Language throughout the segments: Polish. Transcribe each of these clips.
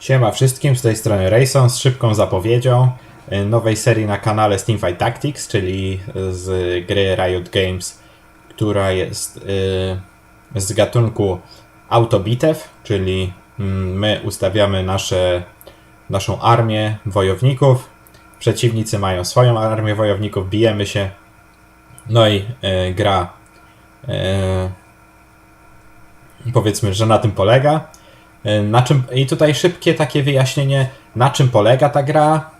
Siema wszystkim, z tej strony Rayson z szybką zapowiedzią y, nowej serii na kanale Steamfight Tactics, czyli z gry Riot Games, która jest y, z gatunku autobitew, czyli mm, my ustawiamy nasze, naszą armię wojowników, przeciwnicy mają swoją armię wojowników, bijemy się, no i y, gra y, powiedzmy, że na tym polega. Y, Na czym, I tutaj szybkie takie wyjaśnienie, na czym polega ta gra,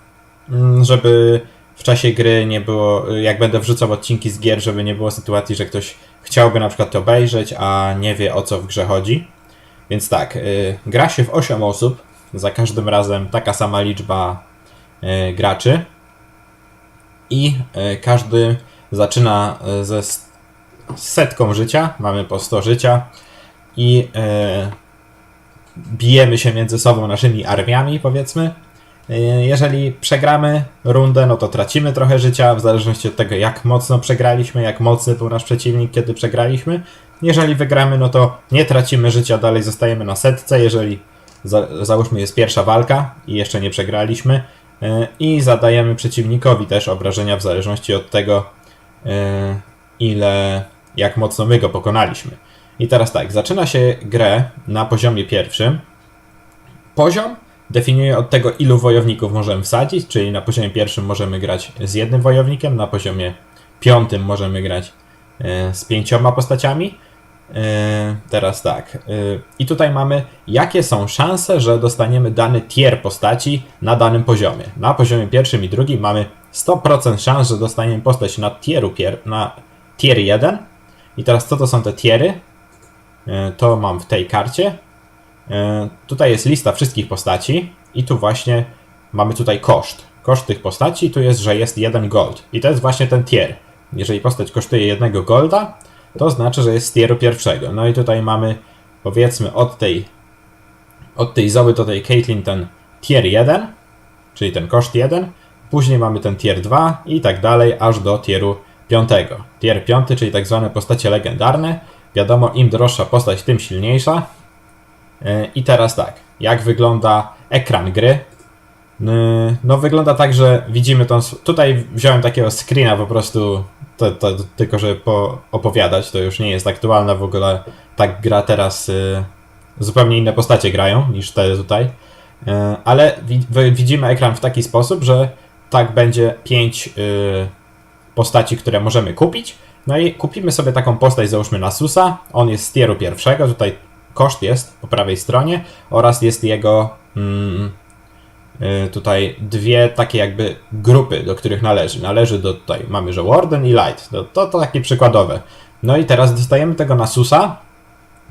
mm, żeby w czasie gry nie było, jak będę wrzucał odcinki z gier, żeby nie było sytuacji, że ktoś chciałby na przykład to obejrzeć, a nie wie o co w grze chodzi. Więc tak, y, gra się w 8 osób, za każdym razem taka sama liczba graczy i każdy zaczyna ze setką życia, mamy po 100 życia i bijemy się między sobą naszymi armiami, powiedzmy. Yy, Jeżeli przegramy rundę, no to tracimy trochę życia, w zależności od tego, jak mocno przegraliśmy, jak mocny był nasz przeciwnik, kiedy przegraliśmy. Jeżeli wygramy, no to nie tracimy życia, dalej zostajemy na setce. Jeżeli za, załóżmy jest pierwsza walka i jeszcze nie przegraliśmy, yy, i zadajemy przeciwnikowi też obrażenia w zależności od tego, yy, ile, jak mocno my go pokonaliśmy. I teraz tak, zaczyna się grę na poziomie pierwszym. Poziom definiuje od tego, ilu wojowników możemy wsadzić, czyli na poziomie pierwszym możemy grać z jednym wojownikiem, na poziomie piątym możemy grać e, z pięcioma postaciami. E, Teraz tak. e, I tutaj mamy, jakie są szanse, że dostaniemy dany tier postaci na danym poziomie. Na poziomie pierwszym i drugim mamy 100% szans, że dostaniemy postać na tieru pier, na tier 1. I teraz co to są te tiery? E, To mam w tej karcie. E, Tutaj jest lista wszystkich postaci i tu właśnie mamy tutaj koszt. Koszt tych postaci tu jest, że jest jeden gold. I to jest właśnie ten tier. Jeżeli postać kosztuje jednego golda, to znaczy, że jest z tieru pierwszego. No i tutaj mamy powiedzmy od tej od tej Zoły do tej Caitlyn ten tier 1, czyli ten koszt 1. Później mamy ten tier 2 i tak dalej, aż do tieru 5. Tier 5, czyli tak zwane postacie legendarne. Wiadomo, im droższa postać, tym silniejsza. Yy, I teraz tak, jak wygląda ekran gry? No wygląda tak, że widzimy tą... Tutaj wziąłem takiego screena po prostu, to, to, tylko żeby po, opowiadać, to już nie jest aktualna w ogóle, tak gra teraz, yy, zupełnie inne postacie grają niż te tutaj, Yy, ale widzimy ekran w taki sposób, że tak będzie 5 postaci, które możemy kupić, no i kupimy sobie taką postać, załóżmy Nasusa, on jest z tieru pierwszego, tutaj koszt jest po prawej stronie oraz jest jego mm, y, tutaj dwie takie jakby grupy, do których należy. Należy do tutaj, mamy, że Warden i Light, to, to, to takie przykładowe. No i teraz dostajemy tego Nasusa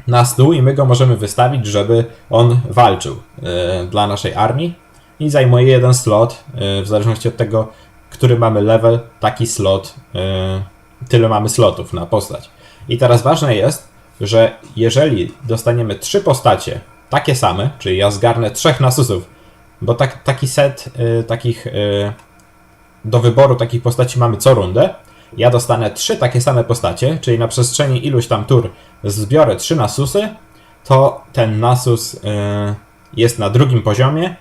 na stół i my go możemy wystawić, żeby on walczył y, dla naszej armii i zajmuje jeden slot, y, w zależności od tego, który mamy level, taki slot, y, tyle mamy slotów na postać. I teraz ważne jest, że jeżeli dostaniemy trzy postacie takie same, czyli ja zgarnę trzech nasusów, bo tak, taki set y, takich y, do wyboru takich postaci mamy co rundę, ja dostanę trzy takie same postacie, czyli na przestrzeni iluś tam tur zbiorę trzy nasusy, to ten nasus y, jest na drugim poziomie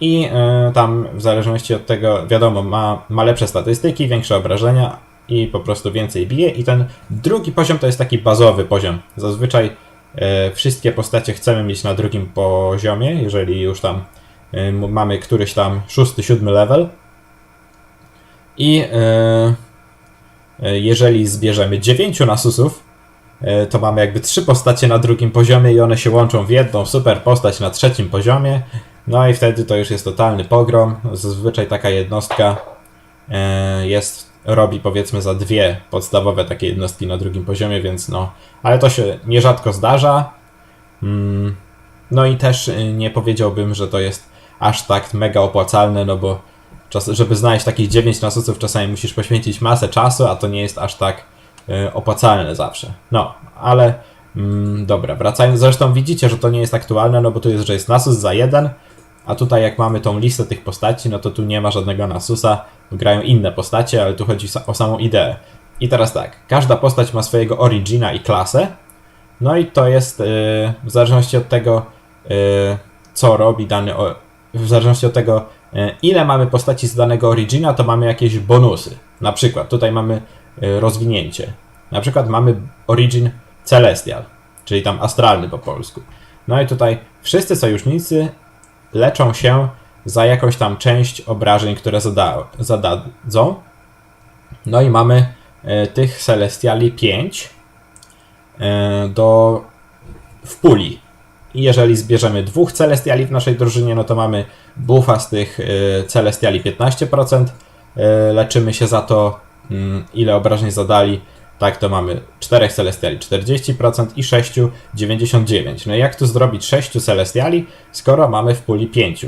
i y, tam w zależności od tego, wiadomo, ma, ma lepsze statystyki, większe obrażenia i po prostu więcej bije. I ten drugi poziom to jest taki bazowy poziom. Zazwyczaj y, wszystkie postacie chcemy mieć na drugim poziomie, jeżeli już tam m- mamy któryś tam szósty, siódmy level. I y, y, jeżeli zbierzemy 9 nasusów, y, to mamy jakby trzy postacie na drugim poziomie i one się łączą w jedną super postać na trzecim poziomie. No i wtedy to już jest totalny pogrom. Zazwyczaj taka jednostka e, jest, robi powiedzmy za dwie podstawowe takie jednostki na drugim poziomie, więc no, ale to się nierzadko zdarza. Mm, No i też y, nie powiedziałbym, że to jest aż tak mega opłacalne, no bo czas, żeby znaleźć takich 9 nasusów czasami musisz poświęcić masę czasu, a to nie jest aż tak y, opłacalne zawsze. No, ale mm, dobra, wracając, zresztą widzicie, że to nie jest aktualne, no bo tu jest, że jest nasus za jeden, a tutaj jak mamy tą listę tych postaci, no to tu nie ma żadnego nasusa, grają inne postacie, ale tu chodzi o samą ideę. I teraz tak, każda postać ma swojego origina i klasę, no i to jest yy, w zależności od tego, yy, co robi dany. O, w zależności od tego, e, ile mamy postaci z danego Origina, to mamy jakieś bonusy. Na przykład tutaj mamy e, rozwinięcie. Na przykład mamy Origin Celestial, czyli tam astralny po polsku. No i tutaj wszyscy sojusznicy leczą się za jakąś tam część obrażeń, które zada, zadadzą. No i mamy e, tych Celestiali 5 e, do w puli. I jeżeli zbierzemy dwóch Celestiali w naszej drużynie, no to mamy buffa z tych e, Celestiali 15%. E, leczymy się za to, mm, ile obrażeń zadali. Tak, to mamy 4 Celestiali 40% i 6 99%. No jak tu zrobić 6 Celestiali, skoro mamy w puli 5?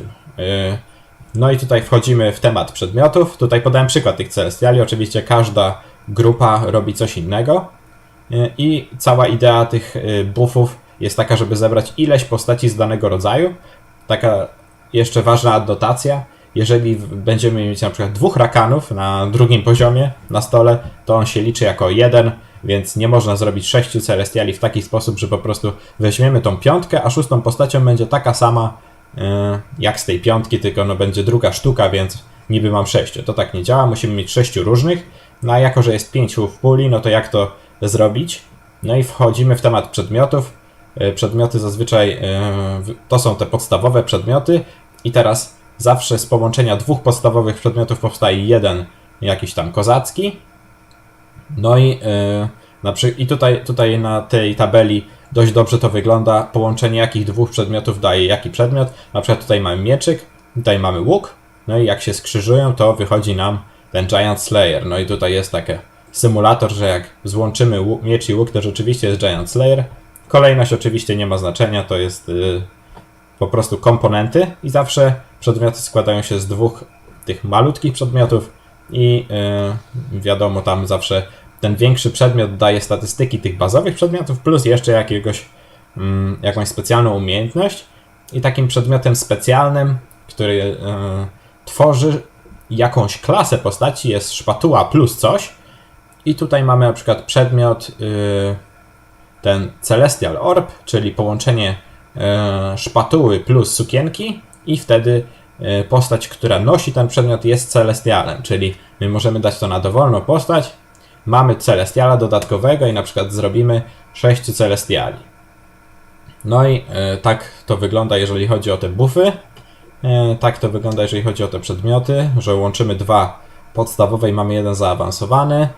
No i tutaj wchodzimy w temat przedmiotów. Tutaj podałem przykład tych Celestiali. Oczywiście każda grupa robi coś innego. Y, I cała idea tych y, buffów jest taka, żeby zebrać ileś postaci z danego rodzaju. Taka jeszcze ważna adnotacja. Jeżeli będziemy mieć na przykład dwóch rakanów na drugim poziomie na stole, to on się liczy jako jeden, więc nie można zrobić sześciu celestiali w taki sposób, że po prostu weźmiemy tą piątkę, a szóstą postacią będzie taka sama y, jak z tej piątki, tylko no będzie druga sztuka, więc niby mam sześciu. To tak nie działa, musimy mieć sześciu różnych. No a jako, że jest pięciu w puli, no to jak to zrobić? No i wchodzimy w temat przedmiotów. Y, Przedmioty zazwyczaj w- to są te podstawowe przedmioty i teraz zawsze z połączenia dwóch podstawowych przedmiotów powstaje jeden jakiś tam kozacki. No i, y, na przy... I tutaj, tutaj na tej tabeli dość dobrze to wygląda. Połączenie jakich dwóch przedmiotów daje jaki przedmiot. Na przykład tutaj mamy mieczyk, tutaj mamy łuk. No i jak się skrzyżują, to wychodzi nam ten Giant Slayer. No i tutaj jest taki symulator, że jak złączymy łuk, miecz i łuk, to rzeczywiście jest Giant Slayer. Kolejność oczywiście nie ma znaczenia, to jest y, po prostu komponenty i zawsze przedmioty składają się z dwóch tych malutkich przedmiotów i y, wiadomo tam zawsze ten większy przedmiot daje statystyki tych bazowych przedmiotów plus jeszcze jakiegoś mm, jakąś specjalną umiejętność i takim przedmiotem specjalnym, który y, tworzy jakąś klasę postaci jest szpatuła plus coś i tutaj mamy na przykład przedmiot y, ten Celestial Orb, czyli połączenie szpatuły plus sukienki i wtedy e, postać, która nosi ten przedmiot jest Celestialem, czyli my możemy dać to na dowolną postać, mamy Celestiala dodatkowego i na przykład zrobimy 6 Celestiali. No i e, tak to wygląda, jeżeli chodzi o te buffy. E, tak to wygląda, jeżeli chodzi o te przedmioty, że łączymy dwa podstawowe i mamy jeden zaawansowany.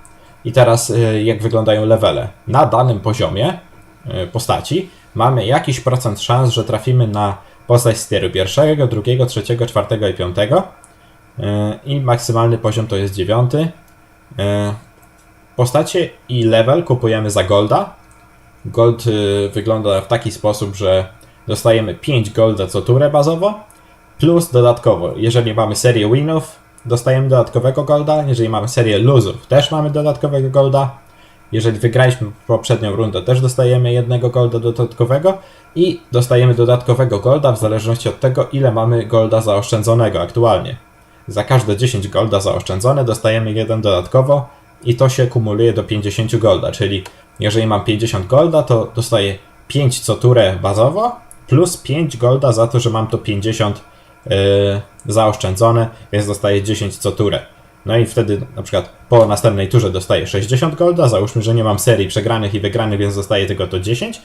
I teraz jak wyglądają levele. Na danym poziomie postaci mamy jakiś procent szans, że trafimy na postać z tieru pierwszego, drugiego, trzeciego, czwartego i piątego. Y, I maksymalny poziom to jest dziewiąty. Y, Postacie i level kupujemy za golda. Gold y, wygląda w taki sposób, że dostajemy 5 golda co turę bazowo, plus dodatkowo, jeżeli mamy serię winów, dostajemy dodatkowego golda, jeżeli mamy serię losów, też mamy dodatkowego golda. Jeżeli wygraliśmy poprzednią rundę, też dostajemy jednego golda dodatkowego i dostajemy dodatkowego golda w zależności od tego, ile mamy golda zaoszczędzonego aktualnie. Za każde 10 golda zaoszczędzone dostajemy jeden dodatkowo i to się kumuluje do 50 golda, czyli jeżeli mam 50 golda, to dostaję 5 co turę bazowo, plus 5 golda za to, że mam to 50 yy, zaoszczędzone, więc dostaję 10 co turę. No i wtedy na przykład po następnej turze dostaję 60 golda, załóżmy, że nie mam serii przegranych i wygranych, więc dostaję tylko to 10,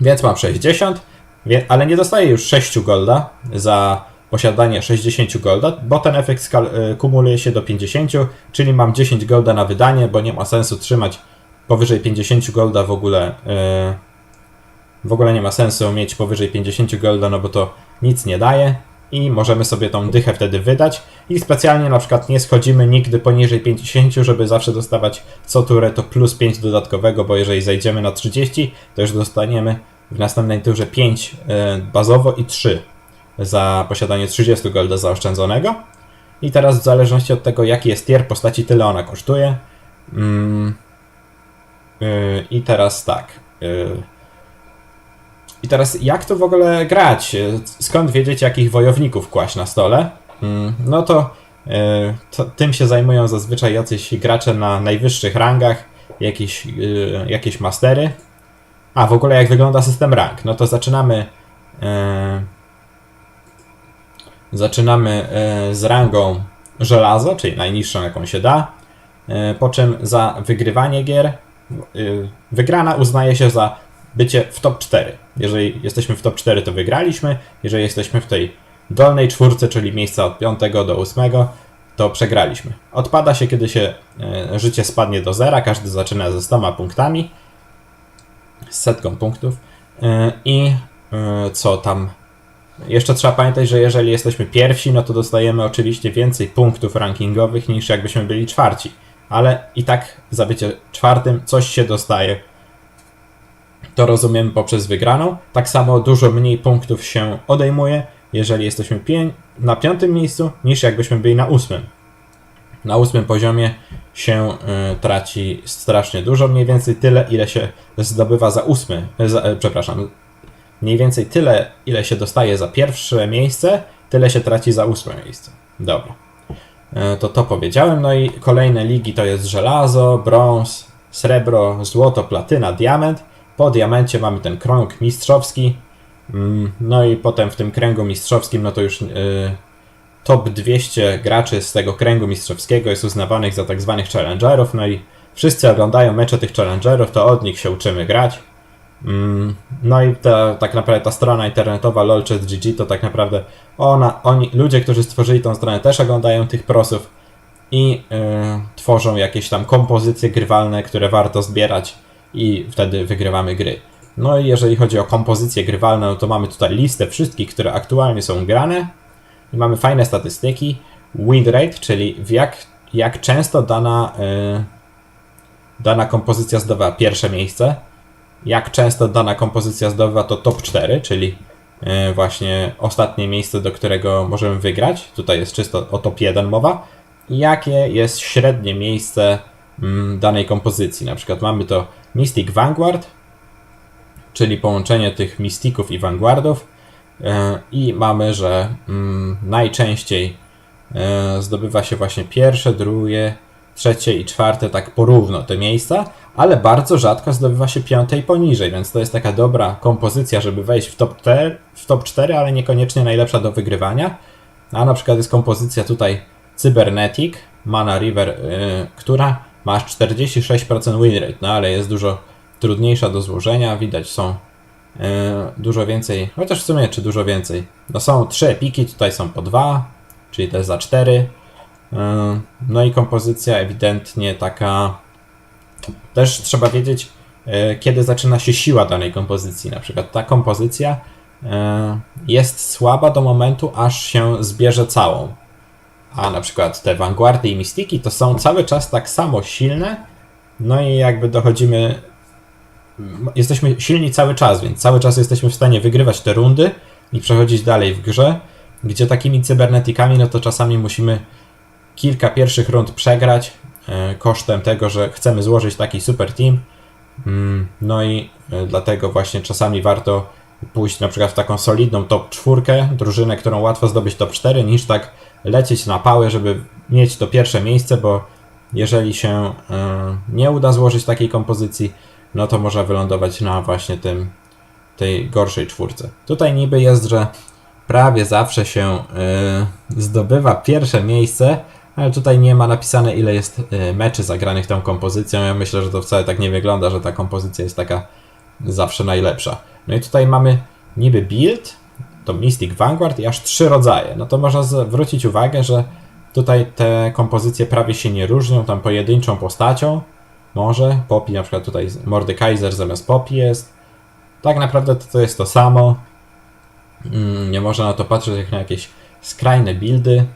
więc mam 60, wie- ale nie dostaję już 6 golda za posiadanie 60 golda, bo ten efekt y, kumuluje się do 50, czyli mam 10 golda na wydanie, bo nie ma sensu trzymać powyżej 50 golda w ogóle. y, w ogóle nie ma sensu mieć powyżej 50 golda, no bo to nic nie daje i możemy sobie tą dychę wtedy wydać i specjalnie na przykład nie schodzimy nigdy poniżej 50, żeby zawsze dostawać co turę to plus 5 dodatkowego, bo jeżeli zejdziemy na 30, to już dostaniemy w następnej turze 5 y, bazowo i 3 za posiadanie 30 golda zaoszczędzonego. I teraz w zależności od tego jaki jest tier postaci, tyle ona kosztuje. Mm. Y, I teraz tak. I teraz jak to w ogóle grać? Skąd wiedzieć jakich wojowników kłaść na stole? Mm, No to, y, to tym się zajmują zazwyczaj jacyś gracze na najwyższych rangach, jakieś, y, jakieś mastery. A w ogóle jak wygląda system rank? No to zaczynamy. y, zaczynamy e, z rangą żelazo, czyli najniższą jaką się da, e, po czym za wygrywanie gier e, wygrana uznaje się za bycie w top 4. Jeżeli jesteśmy w top 4, to wygraliśmy. Jeżeli jesteśmy w tej dolnej czwórce, czyli miejsca od 5 do 8, to przegraliśmy. Odpada się, kiedy się e, życie spadnie do zera. Każdy zaczyna ze 100 punktami, z setką punktów. E, I e, co tam? Jeszcze trzeba pamiętać, że jeżeli jesteśmy pierwsi, no to dostajemy oczywiście więcej punktów rankingowych niż jakbyśmy byli czwarci. Ale i tak za bycie czwartym coś się dostaje to rozumiemy poprzez wygraną. Tak samo dużo mniej punktów się odejmuje, jeżeli jesteśmy na piątym miejscu, niż jakbyśmy byli na ósmym. Na ósmym poziomie się y, traci strasznie dużo, mniej więcej tyle, ile się zdobywa za ósmy. Za, e, przepraszam, mniej więcej tyle, ile się dostaje za pierwsze miejsce, tyle się traci za ósme miejsce. Dobra. E, To to powiedziałem. No i kolejne ligi to jest żelazo, brąz, srebro, złoto, platyna, diament. Po diamencie mamy ten krąg mistrzowski. Mm, No i potem w tym kręgu mistrzowskim, no to już yy, top 200 graczy z tego kręgu mistrzowskiego jest uznawanych za tak zwanych challengerów. No i wszyscy oglądają mecze tych challengerów, to od nich się uczymy grać. Mm, No i ta, tak naprawdę ta strona internetowa lolchess.gg to tak naprawdę ona, oni, ludzie, którzy stworzyli tą stronę też oglądają tych prosów i yy, tworzą jakieś tam kompozycje grywalne, które warto zbierać i wtedy wygrywamy gry. No i jeżeli chodzi o kompozycje grywalne, no to mamy tutaj listę wszystkich, które aktualnie są grane i mamy fajne statystyki. Win rate, czyli jak, jak często dana, yy, dana kompozycja zdobywa pierwsze miejsce, jak często dana kompozycja zdobywa to top 4, czyli yy, właśnie ostatnie miejsce, do którego możemy wygrać. Tutaj jest czysto o top 1 mowa. I jakie jest średnie miejsce mm, danej kompozycji. Na przykład mamy to Mystic Vanguard, czyli połączenie tych Mystików i Vanguardów. E, I mamy, że mm, najczęściej e, zdobywa się właśnie pierwsze, drugie, trzecie i czwarte tak porówno te miejsca, ale bardzo rzadko zdobywa się piąte i poniżej, więc to jest taka dobra kompozycja, żeby wejść w top 4, w top 4 ale niekoniecznie najlepsza do wygrywania. A na przykład jest kompozycja tutaj Cybernetic, Mana River, y, która ma aż 46% win rate, no ale jest dużo trudniejsza do złożenia, widać są y, dużo więcej, chociaż w sumie czy dużo więcej. No są trzy epiki, tutaj są po dwa, czyli jest za 4. Y, no i kompozycja ewidentnie taka też trzeba wiedzieć, y, kiedy zaczyna się siła danej kompozycji. Na przykład ta kompozycja jest słaba do momentu, aż się zbierze całą. A na przykład te Vanguardy i Mistiki to są cały czas tak samo silne, no i jakby dochodzimy. Jesteśmy silni cały czas, więc cały czas jesteśmy w stanie wygrywać te rundy i przechodzić dalej w grze, gdzie takimi cybernetikami, no to czasami musimy kilka pierwszych rund przegrać e, kosztem tego, że chcemy złożyć taki super team. Mm, No i e, dlatego właśnie czasami warto pójść na przykład w taką solidną top 4, drużynę, którą łatwo zdobyć top 4, niż tak lecieć na pałę, żeby mieć to pierwsze miejsce, bo jeżeli się e, nie uda złożyć takiej kompozycji, no to można wylądować na właśnie tym, tej gorszej czwórce. Tutaj niby jest, że prawie zawsze się e, zdobywa pierwsze miejsce, ale tutaj nie ma napisane ile jest e, meczy zagranych tą kompozycją. Ja myślę, że to wcale tak nie wygląda, że ta kompozycja jest taka zawsze najlepsza. No i tutaj mamy niby build, to Mystic Vanguard i aż trzy rodzaje. No to można zwrócić uwagę, że tutaj te kompozycje prawie się nie różnią, tam pojedynczą postacią. Może, Poppy na przykład tutaj Mordekaiser zamiast Poppy jest. Tak naprawdę to, to jest to samo. Mm, Nie można na to patrzeć jak na jakieś skrajne buildy.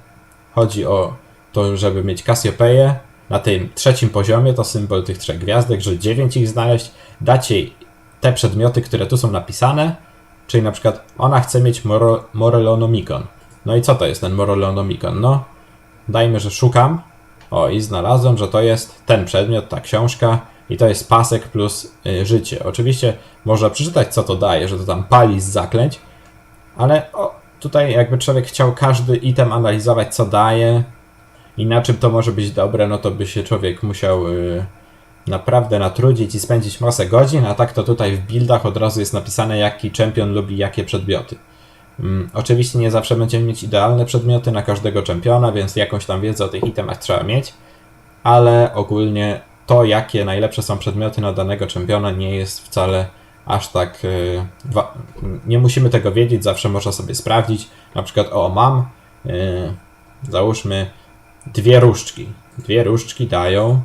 Chodzi o to, żeby mieć Cassiopeię na tym trzecim poziomie, to symbol tych trzech gwiazdek, że 9 ich znaleźć, dać jej te przedmioty, które tu są napisane, czyli na przykład ona chce mieć Moro, Morelonomicon. No i co to jest ten Morelonomicon? No, dajmy, że szukam. O, i znalazłem, że to jest ten przedmiot, ta książka i to jest pasek plus y, życie. Oczywiście można przeczytać, co to daje, że to tam pali z zaklęć, ale o, tutaj jakby człowiek chciał każdy item analizować, co daje i na czym to może być dobre, no to by się człowiek musiał y, naprawdę natrudzić i spędzić masę godzin, a tak to tutaj w buildach od razu jest napisane, jaki champion lubi jakie przedmioty. Mm, Oczywiście nie zawsze będziemy mieć idealne przedmioty na każdego czempiona, więc jakąś tam wiedzę o tych itemach trzeba mieć, ale ogólnie to, jakie najlepsze są przedmioty na danego czempiona, nie jest wcale aż tak. y, nie musimy tego wiedzieć, zawsze można sobie sprawdzić. Na przykład, o, mam, y, załóżmy, dwie różdżki. Dwie różdżki dają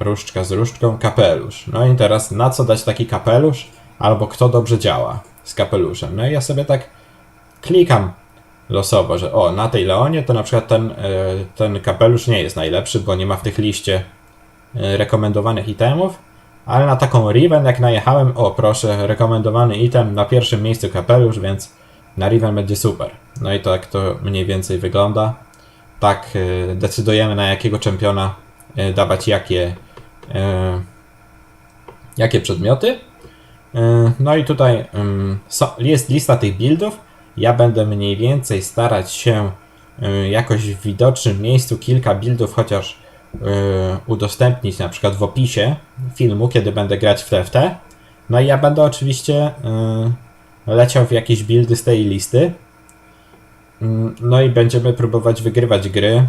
różdżka z różdżką, kapelusz. No i teraz na co dać taki kapelusz? Albo kto dobrze działa z kapeluszem. No i ja sobie tak klikam losowo, że o, na tej Leonie to na przykład ten, y, ten kapelusz nie jest najlepszy, bo nie ma w tych liście y, rekomendowanych itemów, ale na taką Riven jak najechałem, o proszę, rekomendowany item na pierwszym miejscu kapelusz, więc na Riven będzie super. No i tak to mniej więcej wygląda. Tak y, decydujemy na jakiego czempiona dawać jakie, y, jakie przedmioty. Y, No i tutaj jest lista tych buildów. Ja będę mniej więcej starać się jakoś w widocznym miejscu kilka buildów chociaż udostępnić, na przykład w opisie filmu, kiedy będę grać w TFT. No i ja będę oczywiście leciał w jakieś buildy z tej listy. Mm, No i będziemy próbować wygrywać gry.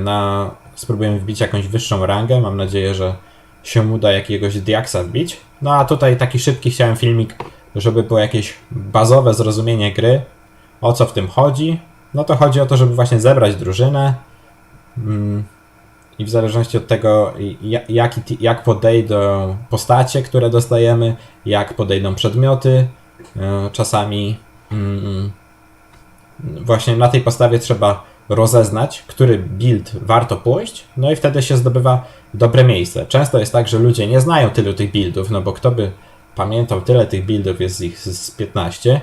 Na, spróbujemy wbić jakąś wyższą rangę. Mam nadzieję, że się uda jakiegoś Diaksa wbić. No a tutaj taki szybki chciałem filmik, żeby było jakieś bazowe zrozumienie gry. O co w tym chodzi? No to chodzi o to, żeby właśnie zebrać drużynę. Mm, I w zależności od tego, ja- jaki, ti- jak podejdą postacie, które dostajemy, jak podejdą przedmioty, y, czasami mm, właśnie na tej podstawie trzeba rozeznać, który build warto pójść, no i wtedy się zdobywa dobre miejsce. Często jest tak, że ludzie nie znają tylu tych buildów, no bo kto by pamiętał tyle tych buildów, jest ich z 15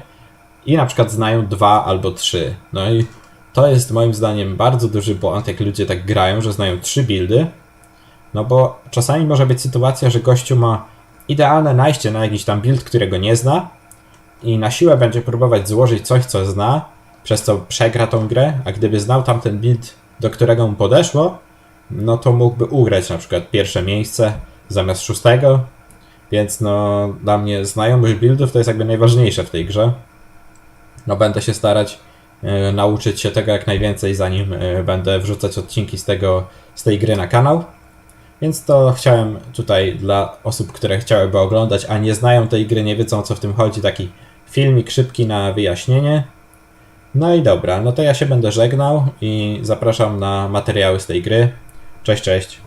i na przykład znają dwa albo trzy. No i to jest moim zdaniem bardzo duży błąd, jak ludzie tak grają, że znają trzy buildy, no bo czasami może być sytuacja, że gościu ma idealne najście na jakiś tam build, którego nie zna i na siłę będzie próbować złożyć coś, co zna, przez co przegra tą grę, a gdyby znał tamten build, do którego mu podeszło, no to mógłby ugrać na przykład pierwsze miejsce zamiast szóstego, więc no dla mnie znajomość buildów to jest jakby najważniejsze w tej grze. No będę się starać e, nauczyć się tego jak najwięcej, zanim e, będę wrzucać odcinki z tego, z tej gry na kanał. Więc to chciałem tutaj dla osób, które chciałyby oglądać, a nie znają tej gry, nie wiedzą o co w tym chodzi, taki filmik szybki na wyjaśnienie. No i dobra, no to ja się będę żegnał i zapraszam na materiały z tej gry. Cześć, cześć.